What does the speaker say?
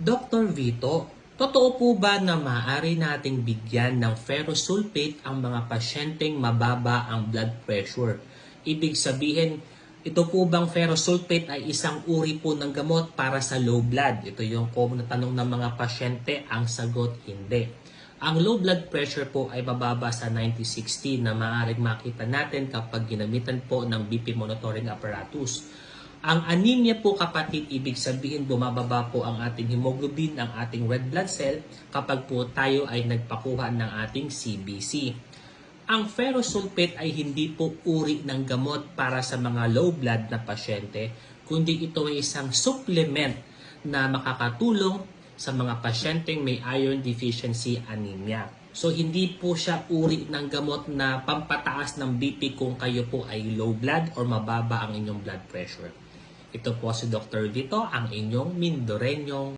Dr. Vito, totoo po ba na maaari nating bigyan ng ferrosulfate ang mga pasyenteng mababa ang blood pressure? Ibig sabihin, ito po bang ferrosulfate ay isang uri po ng gamot para sa low blood? Ito yung common na tanong ng mga pasyente, ang sagot hindi. Ang low blood pressure po ay bababa sa 90-60 na maaaring makita natin kapag ginamitan po ng BP monitoring apparatus. Ang anemia po kapatid, ibig sabihin bumababa po ang ating hemoglobin, ang ating red blood cell kapag po tayo ay nagpakuha ng ating CBC. Ang ferrosulfate ay hindi po uri ng gamot para sa mga low blood na pasyente, kundi ito ay isang supplement na makakatulong sa mga pasyenteng may iron deficiency anemia. So hindi po siya uri ng gamot na pampataas ng BP kung kayo po ay low blood or mababa ang inyong blood pressure. Ito po si Dr. Vito, ang inyong Mindorenyong